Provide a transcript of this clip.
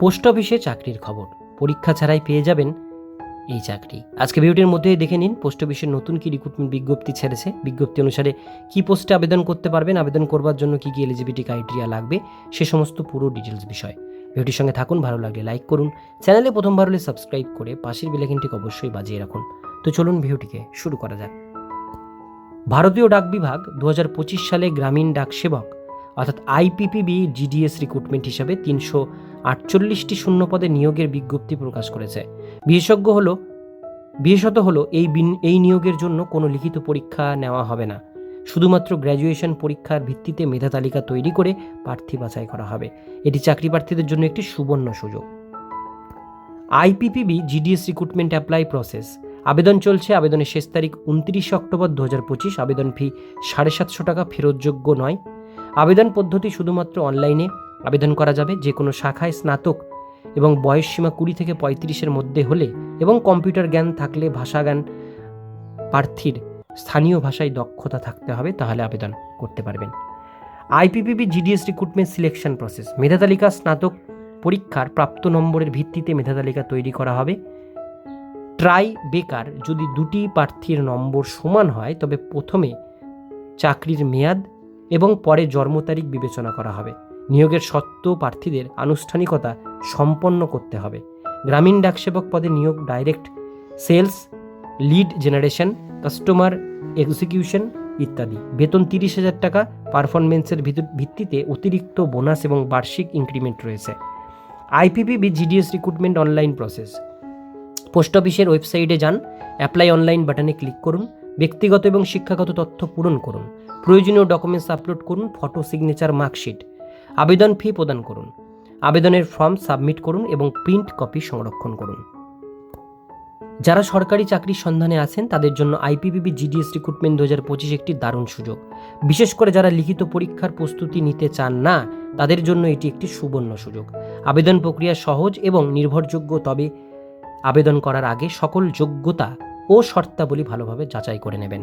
Post অফিসে চাকরির খবর। পরীক্ষা ছাড়াই পেয়ে যাবেন এই চাকরি। আজকে ভিডিওটির মধ্যে দেখে নিন, পোস্ট অফিসের নতুন কি রিক্রুটমেন্ট বিজ্ঞপ্তি ছেড়েছে। বিজ্ঞপ্তি অনুসারে কি পোস্টে আবেদন করতে পারবেন, আবেদন করবার জন্য কি কি এলিজিবিলিটি ক্রাইটেরিয়া লাগবে, সে সমস্ত পুরো ডিটেলস বিষয়। ভিডিওটির সঙ্গে থাকুন, ভালো লাগলে লাইক করুন। চ্যানেলে প্রথমবার হলে সাবস্ক্রাইব করে পাশের বেলাইকনটিকে অবশ্যই বাজিয়ে রাখুন। তো চলুন ভিডিওটিকে শুরু করা যাক। ভারতীয় ডাক বিভাগ দু হাজার পঁচিশ সালে গ্রামীণ ডাক সেবক অর্থাৎ আইপিপিবি জিডিএস রিক্রুটমেন্ট হিসাবে তিনশো আটচল্লিশটি শূন্য পদে নিয়োগের বিজ্ঞপ্তি প্রকাশ করেছে। বিশেষজ্ঞ হলো, বিশেষত হলো এই এই নিয়োগের জন্য কোনো লিখিত পরীক্ষা নেওয়া হবে না। শুধুমাত্র গ্র্যাজুয়েশন পরীক্ষার ভিত্তিতে মেধা তালিকা তৈরি করে প্রার্থী বাছাই করা হবে। এটি চাকরি প্রার্থীদের জন্য একটি সুবর্ণ সুযোগ। IPPB GDS recruitment apply process আবেদন চলছে, আবেদনের শেষ তারিখ উনত্রিশে অক্টোবর দু হাজার পঁচিশ। আবেদন ফি সাড়ে সাতশো টাকা, ফেরতযোগ্য নয়। আবেদন পদ্ধতি শুধুমাত্র অনলাইনে আবেদন করা যাবে, যে কোনো শাখায় স্নাতক এবং বয়স সীমা কুড়ি থেকে পঁয়ত্রিশের মধ্যে হলে এবং কম্পিউটার জ্ঞান থাকলে ভাষা জ্ঞান প্রার্থীর স্থানীয় ভাষায় দক্ষতা থাকতে হবে, তাহলে আবেদন করতে পারবেন। IPPB GDS recruitment selection process মেধা তালিকা স্নাতক পরীক্ষার প্রাপ্ত নম্বরের ভিত্তিতে মেধা তালিকা তৈরি করা হবে। ট্রাই বেকার, যদি দুটি প্রার্থীর নম্বর সমান হয়, তবে প্রথমে চাকরির মেয়াদ এবং পরে জন্ম তারিখ বিবেচনা করা হবে। নিয়োগের সত্ত্ব প্রার্থীদের আনুষ্ঠানিকতা সম্পন্ন করতে হবে। গ্রামীণ ডাকসেবক পদে নিয়োগ direct sales, lead generation, customer execution ইত্যাদি। বেতন তিরিশ হাজার টাকা পারফরমেন্সের ভিত- ভিত্তিতে অতিরিক্ত বোনাস এবং বার্ষিক ইনক্রিমেন্ট রয়েছে। IPP B GDS recruitment online process. Post অফিসের ওয়েবসাইটে যান, অ্যাপ্লাই অনলাইন বাটনে ক্লিক করুন। ব্যক্তিগত এবং শিক্ষাগত তথ্য পূরণ করুন। প্রয়োজনীয় ডকুমেন্টস আপলোড করুন ফটো সিগনেচার মার্কশিট আবেদন ফি প্রদান করুন। আবেদনের ফর্ম সাবমিট করুন এবং প্রিন্ট কপি সংরক্ষণ করুন। যারা সরকারি চাকরির সন্ধানে আছেন, তাদের জন্য আইপিপিবি জিডিএস রিক্রুটমেন্ট দু হাজার পঁচিশ একটি দারুণ সুযোগ। বিশেষ করে যারা লিখিত পরীক্ষার প্রস্তুতি নিতে চান না, তাদের জন্য এটি একটি সুবর্ণ সুযোগ। আবেদন প্রক্রিয়া সহজ এবং নির্ভরযোগ্য, তবে আবেদন করার আগে সকল যোগ্যতা ও শর্তাবলী ভালোভাবে যাচাই করে নেবেন।